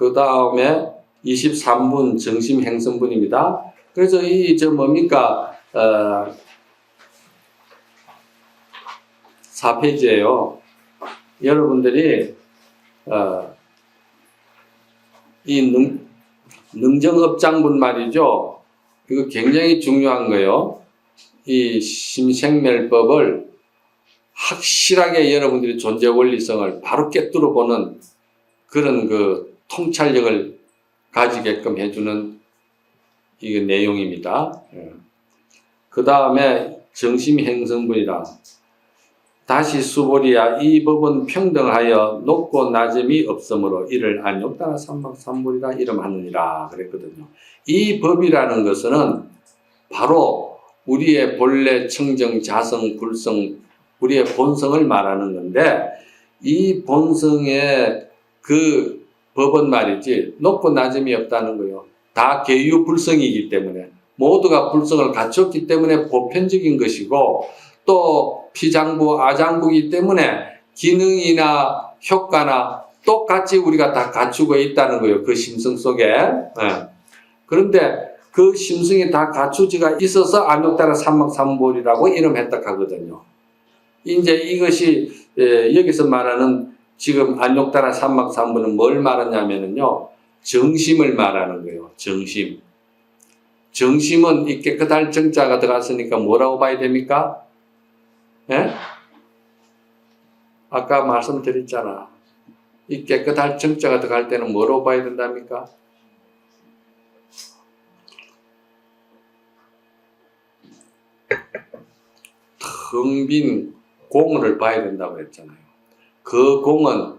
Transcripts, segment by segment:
그 다음에 23분 정심 행성분입니다. 그래서 이 저 뭡니까 어, 4페이지에요. 여러분들이 어, 이 능, 능정업장분 말이죠. 이거 굉장히 중요한 거예요. 이 심생멸법을 확실하게 여러분들이 존재 원리성을 바로 깨뚫어 보는 그런 그 통찰력을 가지게끔 해주는 이 내용입니다. 그 다음에 정심 행성분이라 다시 수보리야 이 법은 평등하여 높고 낮음이 없으므로 이를 안욕다나 삼막삼불이라 이름하느니라 그랬거든요. 이 법이라는 것은 바로 우리의 본래 청정, 자성, 불성, 우리의 본성을 말하는 건데 이 본성의 그 법은 말이지 높고 낮음이 없다는 거요. 다 개유불성이기 때문에 모두가 불성을 갖췄기 때문에 보편적인 것이고 또 피장부, 아장부이기 때문에 기능이나 효과나 똑같이 우리가 다 갖추고 있다는 거예요. 그 심성 속에. 예. 그런데 그 심성이 다 갖추지가 있어서 안욕따라 삼막삼볼이라고 이름했다 하거든요. 이제 이것이 예, 여기서 말하는 지금 안욕따라 삼막삼볼은 뭘 말하냐면은요. 정심을 말하는 거예요. 정심. 정심은 이 깨끗할 정자가 들어갔으니까 뭐라고 봐야 됩니까? 예? 아까 말씀드렸잖아. 이 깨끗할 정자가 들어갈 때는 뭐로 봐야 된답니까? 텅 빈 공을 봐야 된다고 했잖아요. 그 공은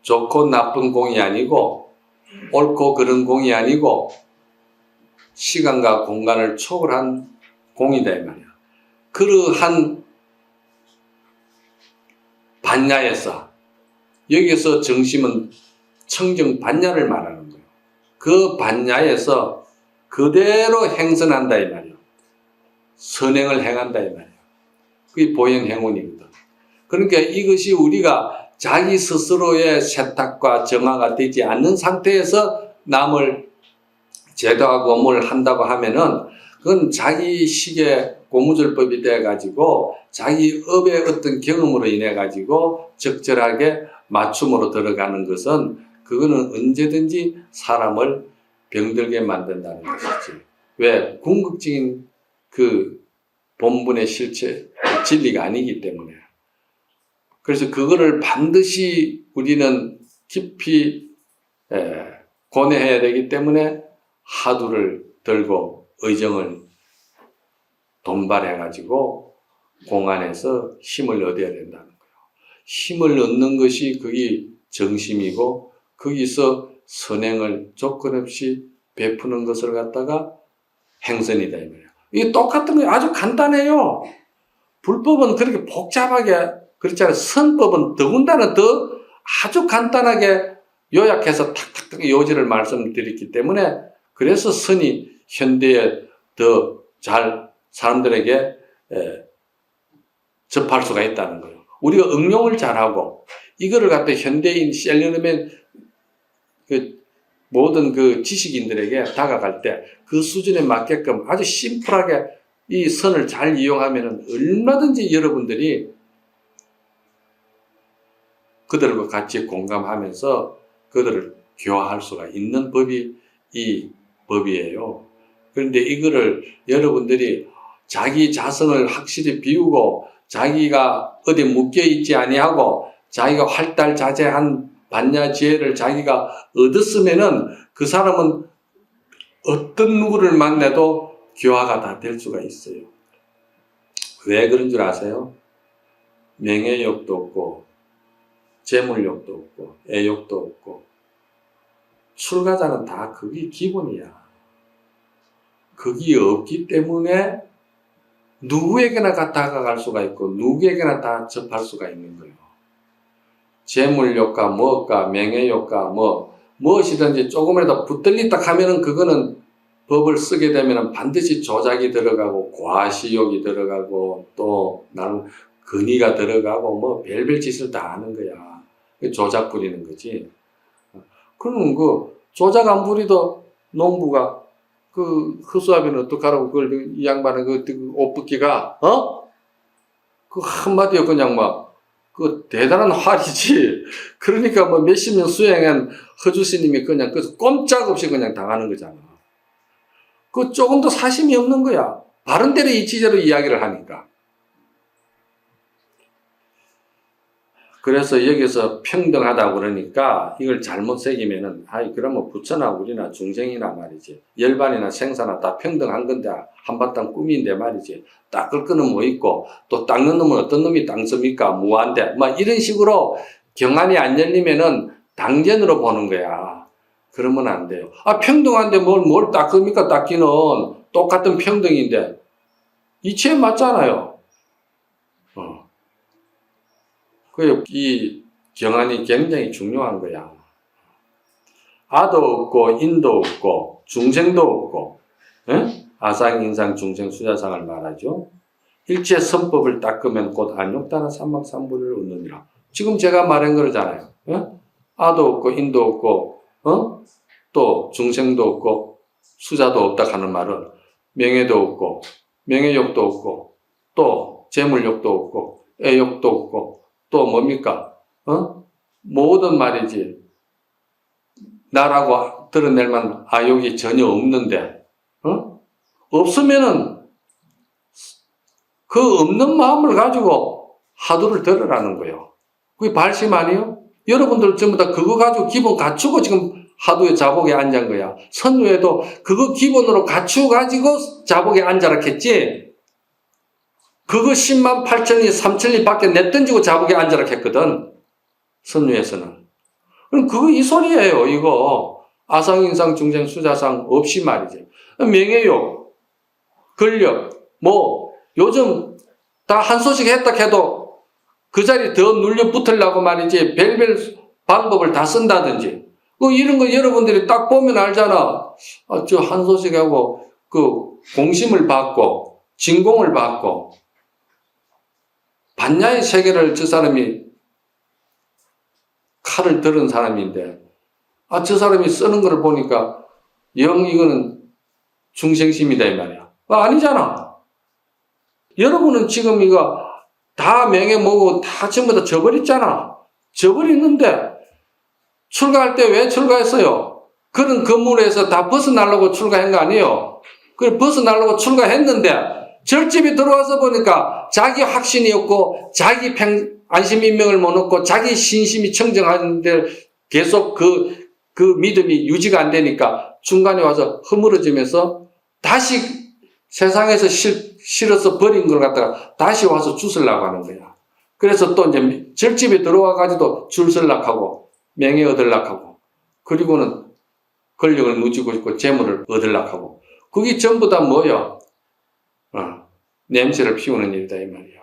좋고 나쁜 공이 아니고 옳고 그른 공이 아니고 시간과 공간을 초월한 공이다 이 말이야. 그러한 반야에서 여기서 정심은 청정 반야를 말하는 거예요. 그 반야에서 그대로 행선한다 이 말이에요. 선행을 행한다 이 말이에요. 그게 보행 행운이거든. 그러니까 이것이 우리가 자기 스스로의 세탁과 정화가 되지 않는 상태에서 남을 제도하고 뭘 한다고 하면은 그건 자기 식의 고무줄법이 돼 가지고 자기 업의 어떤 경험으로 인해 가지고 적절하게 맞춤으로 들어가는 것은 그거는 언제든지 사람을 병들게 만든다는 것이지. 왜? 궁극적인 그 본분의 실체, 진리가 아니기 때문에. 그래서 그거를 반드시 우리는 깊이 에, 고뇌해야 되기 때문에 하두를 들고 의정을 돈발해 가지고 공안에서 힘을 얻어야 된다는 거예요. 힘을 얻는 것이 그게 정심이고 거기서 선행을 조건 없이 베푸는 것을 갖다가 행선이다 이 말이에요. 이게 똑같은 거예요. 아주 간단해요. 불법은 그렇게 복잡하게 그렇잖아요. 선법은 더군다나 더 아주 간단하게 요약해서 탁탁탁 요지를 말씀드렸기 때문에 그래서 선이 현대에 더 잘 사람들에게 에, 접할 수가 있다는 거예요. 우리가 응용을 잘하고 이거를 갖다 현대인 셀려놓으면 그 모든 그 지식인들에게 다가갈 때 그 수준에 맞게끔 아주 심플하게 이 선을 잘 이용하면 얼마든지 여러분들이 그들과 같이 공감하면서 그들을 교화할 수가 있는 법이 이 법이에요. 그런데 이거를 여러분들이 자기 자성을 확실히 비우고 자기가 어디 묶여 있지 아니하고 자기가 활달자재한 반야 지혜를 자기가 얻었으면은 그 사람은 어떤 누구를 만나도 교화가 다 될 수가 있어요. 왜 그런 줄 아세요? 명예욕도 없고 재물욕도 없고 애욕도 없고 출가자는 다 그게 기본이야. 그게 없기 때문에 누구에게나 다 다가갈 수가 있고 누구에게나 다 접할 수가 있는 거예요. 재물욕과 무엇과 명예욕과 뭐 무엇이든지 조금이라도 붙들리다 하면은 그거는 법을 쓰게 되면은 반드시 조작이 들어가고 과시욕이 들어가고 또 나름 근위가 들어가고 뭐 별별 짓을 다 하는 거야. 조작 부리는 거지. 그러면 그 조작 안 부리도 농부가 그 허수아비는 어떡하라고 그걸 이 양반은 그, 그 옷 벗기가 어? 그 한마디에 그냥 막 그 대단한 활이지. 그러니까 뭐 몇십 년 수행한 허주 스님이 그냥 그 꼼짝없이 그냥 당하는 거잖아. 그 조금 더 사심이 없는 거야. 바른 대로 이치제로 이야기를 하니까. 그래서 여기서 평등하다고 그러니까 이걸 잘못 새기면은 아이 그러면 부처나 우리나 중생이나 말이지 열반이나 생사나 다 평등한 건데 한바탕 꿈인데 말이지 닦을 거는 뭐 있고 또 닦는 놈은 어떤 놈이 닦습니까? 무한대. 막 이런 식으로 경안이 안 열리면은 당전으로 보는 거야. 그러면 안 돼요. 아 평등한데 뭘뭘 닦습니까? 닦기는 똑같은 평등인데. 이치에 맞잖아요 어. 그, 이 경안이 굉장히 중요한 거야. 아도 없고, 인도 없고, 중생도 없고, 예? 아상, 인상, 중생, 수자상을 말하죠. 일체 선법을 닦으면 곧 안욕다나 삼막삼부를 얻느니라. 지금 제가 말한 거잖아요. 예? 아도 없고, 인도 없고, 어? 또 중생도 없고, 수자도 없다 하는 말은 명예도 없고, 명예욕도 없고, 또 재물욕도 없고, 애욕도 없고, 또 뭡니까? 어? 모든 말이지. 나라고 드러낼 만한 아욕이 전혀 없는데, 어? 없으면은 그 없는 마음을 가지고 하두를 들으라는 거예요. 그게 발심 아니에요? 여러분들 전부 다 그거 가지고 기본 갖추고 지금 하두에 자복에 앉은 거야. 선우에도 그거 기본으로 갖추고 가지고 자복에 앉아라 했지. 그거 10만 8천리, 3천리 밖에 내던지고 자국에 앉아라 했거든. 선유에서는. 그럼 그거 이 소리예요, 이거. 아상인상, 중생, 수자상 없이 말이지. 명예욕, 권력, 뭐, 요즘 다 한 소식 했다 해도 그 자리 더 눌려 붙으려고 말이지. 별별 방법을 다 쓴다든지. 그 이런 거 여러분들이 딱 보면 알잖아. 아, 저 한 소식하고 그 공심을 받고, 진공을 받고, 반야의 세계를 저 사람이 칼을 들은 사람인데, 아, 저 사람이 쓰는 걸 보니까 영 이거는 중생심이다 이 말이야. 아, 아니잖아. 여러분은 지금 이거 다 명예 뭐고 다 전부 다 저버렸잖아. 저버렸는데 출가할 때 왜 출가했어요? 그런 건물에서 다 벗어나려고 출가한 거 아니에요? 그 벗어나려고 출가했는데 절집에 들어와서 보니까 자기 확신이 없고 자기 평, 안심인명을 못 얻고 자기 신심이 청정하는데 계속 그, 그 믿음이 유지가 안 되니까 중간에 와서 허물어지면서 다시 세상에서 실, 실어서 버린 걸 갖다가 다시 와서 주술라고 하는 거야. 그래서 또 이제 절집에 들어와 가지고 줄 설락 하고 명예 얻을락 하고 그리고는 권력을 누지고 있고 재물을 얻을락 하고 그게 전부 다 뭐야? 어, 냄새를 피우는 일이다 이 말이야. 어.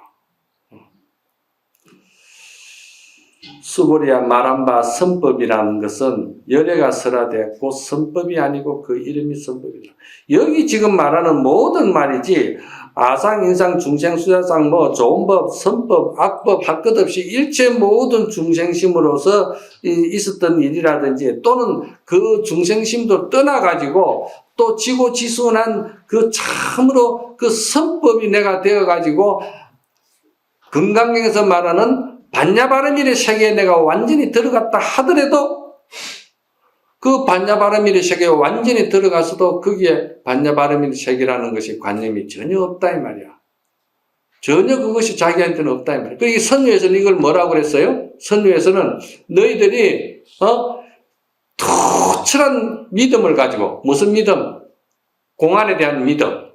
수보리야 말한 바 선법이라는 것은 열애가 설화되었고 선법이 아니고 그 이름이 선법이다. 여기 지금 말하는 모든 말이지 아상, 인상, 중생, 수자상, 뭐 좋은 법, 선법, 악법 할 것 없이 일체 모든 중생심으로서 있었던 일이라든지 또는 그 중생심도 떠나가지고 또 지고 지순한 그 참으로 그 선법이 내가 되어가지고 건강경에서 말하는 반야바르밀의 세계에 내가 완전히 들어갔다 하더라도 그 반야바르밀의 세계에 완전히 들어가서도 거기에 반야바르밀 세계라는 것이 관념이 전혀 없다 이 말이야. 전혀 그것이 자기한테는 없다 이 말이야. 그러니까 선유에서는 이걸 뭐라고 그랬어요? 선유에서는 너희들이 어 투철한 믿음을 가지고 무슨 믿음? 공안에 대한 믿음.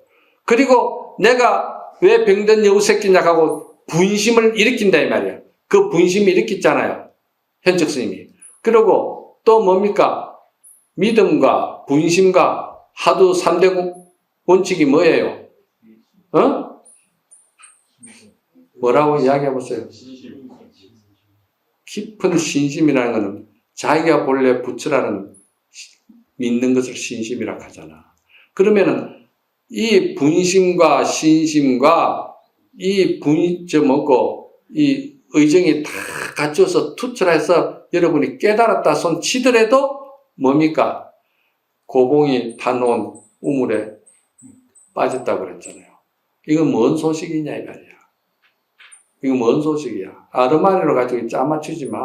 그리고 내가 왜 병든 여우 새끼냐 하고 분심을 일으킨다 이 말이야. 그 분심이 일으켰잖아요. 현적 스님이. 그리고 또 뭡니까? 믿음과 분심과 하도 3대 원칙이 뭐예요? 어? 뭐라고 이야기해 보세요. 깊은 신심이라는 것은 자기가 본래 부처라는 믿는 것을 신심이라 하잖아. 그러면은 이 분심과 신심과 이 분, 저 뭐고, 이 의정이 다 갖춰서 투철해서 여러분이 깨달았다 손 치더라도 뭡니까? 고봉이 타놓은 우물에 빠졌다고 그랬잖아요. 이건 뭔 소식이냐 이 말이야. 이거 뭔 소식이야? 아르마니로 가지고 짜맞추지 마.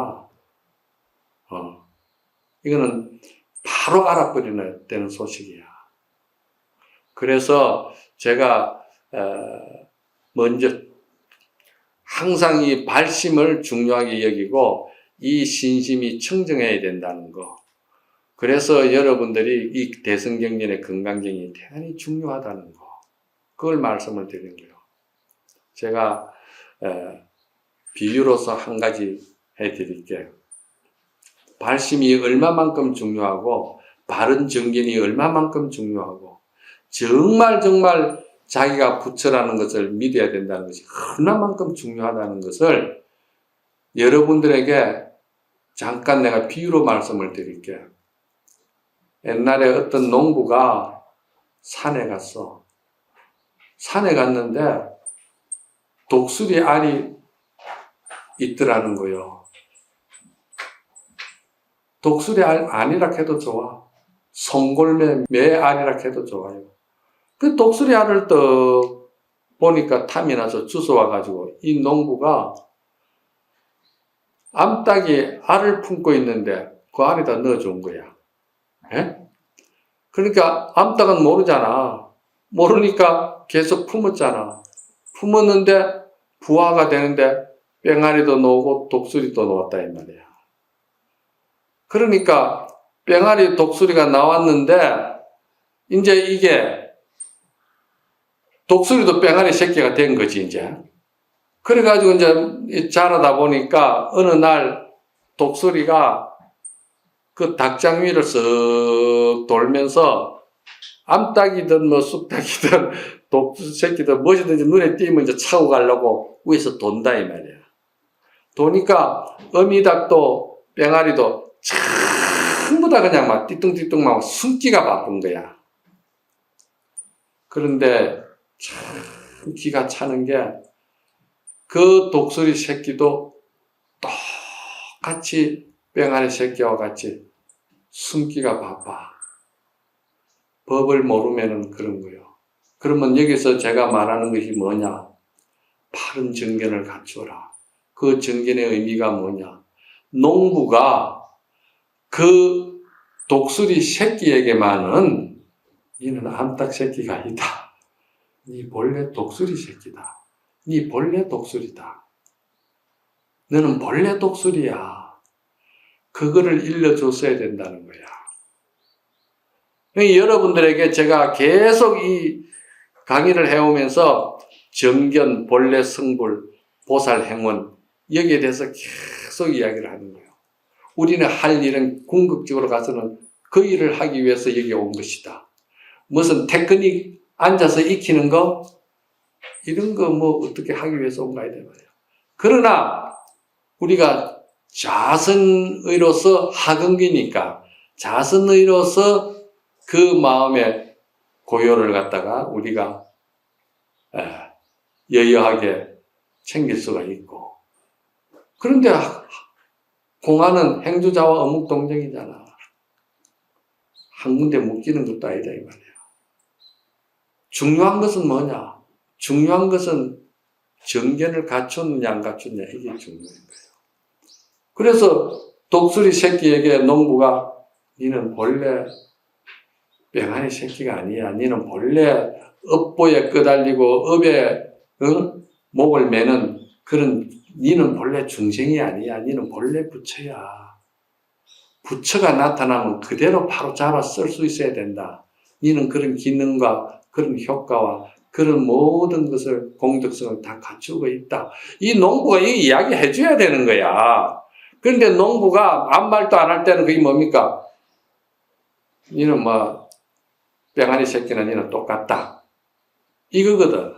어. 이거는 바로 알아버리는 되는 소식이야. 그래서 제가 어, 먼저 항상 이 발심을 중요하게 여기고 이 신심이 청정해야 된다는 거. 그래서 여러분들이 이 대성경전의 건강경이 대단히 중요하다는 거. 그걸 말씀을 드리는 거예요. 제가 에, 비유로서 한 가지 해드릴게요. 발심이 얼마만큼 중요하고 바른 정견이 얼마만큼 중요하고 정말 정말 자기가 부처라는 것을 믿어야 된다는 것이 얼마만큼 중요하다는 것을 여러분들에게 잠깐 내가 비유로 말씀을 드릴게요. 옛날에 어떤 농부가 산에 갔어. 산에 갔는데 독수리 알이 있더라는 거요. 독수리 알 아니라 해도 좋아. 송골매 매 알이라 해도 좋아요. 그 독수리 알을 또 보니까 탐이 나서 주워와가지고 이 농부가 암탉이 알을 품고 있는데 그 안에다 넣어준 거야. 예? 그러니까 암탉은 모르잖아. 모르니까 계속 품었잖아. 품었는데 부화가 되는데 뺑아리도 나오고 독수리도 나왔다 이 말이야. 그러니까 뺑아리 독수리가 나왔는데 이제 이게 독수리도 뺑아리 새끼가 된 거지 이제. 그래가지고 이제 자라다 보니까 어느 날 독수리가 그 닭장 위를 쓱 돌면서 암탉이든 뭐 쑥닭이든 독수 새끼든 무엇이든지 눈에 띄면 이제 차고 가려고 위에서 돈다 이 말이야. 도니까 어미닭도 뺑아리도 전부 다 그냥 막 띠뚱띠뚱 막 숨기가 바쁜 거야. 그런데 참 기가 차는 게 그 독수리 새끼도 똑같이 뺑아리 새끼와 같이 숨기가 바빠. 법을 모르면은 그런 거요. 그러면 여기서 제가 말하는 것이 뭐냐? 바른 정견을 갖추어라. 그 정견의 의미가 뭐냐? 농부가 그 독수리 새끼에게만은 이는 암탉 새끼가 아니다. 네 본래 독수리 새끼다. 네 본래 독수리다. 너는 본래 독수리야. 그거를 일러줬어야 된다는 거야. 여러분들에게 제가 계속 이 강의를 해오면서 정견, 본래 성불, 보살 행원 여기에 대해서 계속 이야기를 하는 거예요. 우리는 할 일은 궁극적으로 가서는 그 일을 하기 위해서 여기 온 것이다. 무슨 테크닉 앉아서 익히는 거 이런 거 뭐 어떻게 하기 위해서 온 거야 말이야. 그러나 우리가 자선의로서 하근기니까 자선의로서 그 마음의 고요를 갖다가 우리가 여여하게 챙길 수가 있고 그런데 공안은 행주자와 어묵 동정이잖아. 한 군데 묶이는 것도 아니다 이 말이야. 중요한 것은 뭐냐? 중요한 것은 정견을 갖췄느냐 안 갖췄느냐 이게 중요한 거예요. 그래서 독수리 새끼에게 농부가 니는 본래 뺑아리 새끼가 아니야. 니는 본래 업보에 끄달리고 업에 응? 목을 매는 그런 니는 본래 중생이 아니야. 니는 본래 부처야. 부처가 나타나면 그대로 바로 잡아 쓸 수 있어야 된다. 니는 그런 기능과 그런 효과와 그런 모든 것을 공덕성을 다 갖추고 있다. 이 농부가 이 이야기 해줘야 되는 거야. 그런데 농부가 아무 말도 안 할 때는 그게 뭡니까? 니는 뭐, 뺑아리 새끼는 니는 똑같다. 이거거든.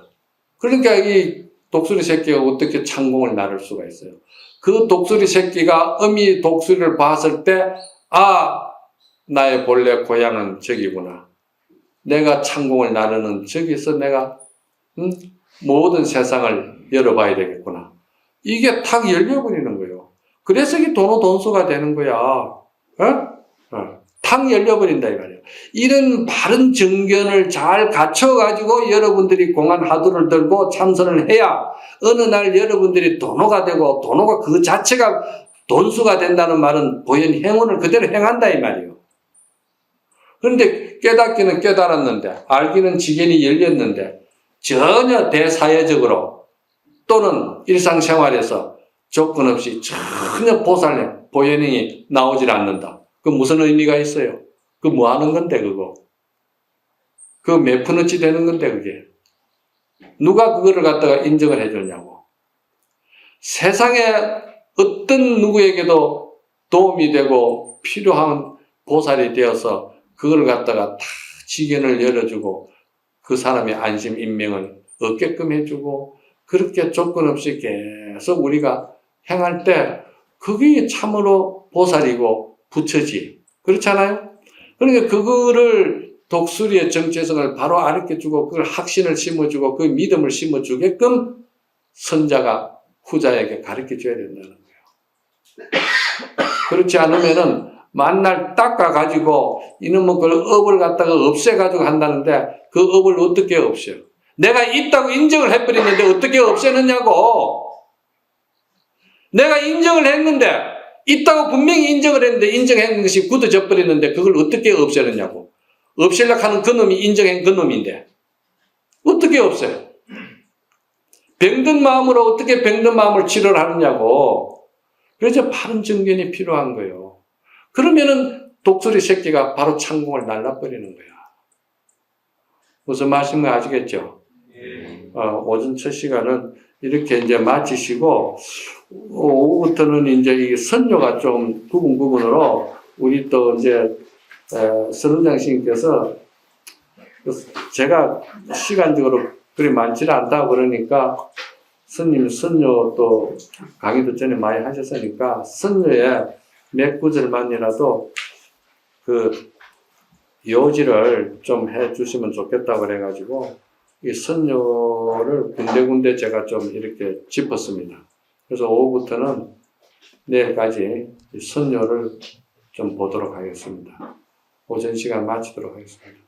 그러니까 이 독수리 새끼가 어떻게 창공을 나를 수가 있어요. 그 독수리 새끼가 어미 독수리를 봤을 때, 아, 나의 본래 고향은 저기구나. 내가 창공을 나르는 저기서 내가 음? 모든 세상을 열어봐야 되겠구나. 이게 탁 열려버리는 거예요. 그래서 이게 도노돈수가 되는 거야. 어? 어. 다확 열려버린다 이 말이에요. 이런 바른 정견을 잘 갖춰가지고 여러분들이 공안 하두를 들고 참선을 해야 어느 날 여러분들이 도노가 되고 도노가 그 자체가 돈수가 된다는 말은 보현 행운을 그대로 행한다 이 말이에요. 그런데 깨닫기는 깨달았는데 알기는 지견이 열렸는데 전혀 대사회적으로 또는 일상생활에서 조건 없이 전혀 보살님, 보현행이 나오질 않는다. 그 무슨 의미가 있어요? 그 뭐 하는 건데 그거? 그 몇 푼어치 되는 건데 그게? 누가 그거를 갖다가 인정을 해줬냐고. 세상에 어떤 누구에게도 도움이 되고 필요한 보살이 되어서 그걸 갖다가 다 지견을 열어주고 그 사람의 안심 인명을 얻게끔 해주고 그렇게 조건 없이 계속 우리가 행할 때 그게 참으로 보살이고 부처지. 그렇잖아요? 그러니까 그거를 독수리의 정체성을 바로 알려주고 그걸 확신을 심어주고 그 믿음을 심어주게끔 선자가 후자에게 가르쳐 줘야 된다는 거예요. 그렇지 않으면은 만날 닦아가지고 이놈의 그 업을 갖다가 없애가지고 한다는데 그 업을 어떻게 없애요? 내가 있다고 인정을 해버리는데 어떻게 없애느냐고. 내가 인정을 했는데 있다고 분명히 인정을 했는데 인정한 것이 굳어져 버리는데 그걸 어떻게 없애느냐고. 없애려고 하는 그놈이 인정한 그놈인데 어떻게 없애요? 병든 마음으로 어떻게 병든 마음을 치료를 하느냐고. 그래서 바른 정견이 필요한 거예요. 그러면은 독수리 새끼가 바로 창공을 날라버리는 거야. 무슨 말씀인지 아시겠죠? 어, 오전 첫 시간은 이렇게 이제 마치시고, 어, 오후부터는 이제 이 선녀가 좀 부분 부분으로 우리 또 이제, 에, 선원장 스님께서 제가 시간적으로 그리 많지는 않다 그러니까 스님 선녀 또 강의도 전에 많이 하셨으니까 선녀의 몇 구절만이라도 그 요지를 좀 해주시면 좋겠다 그래가지고 이 선녀를 군데군데 제가 좀 이렇게 짚었습니다. 그래서 오후부터는 내일까지 이 선녀를 좀 보도록 하겠습니다. 오전 시간 마치도록 하겠습니다.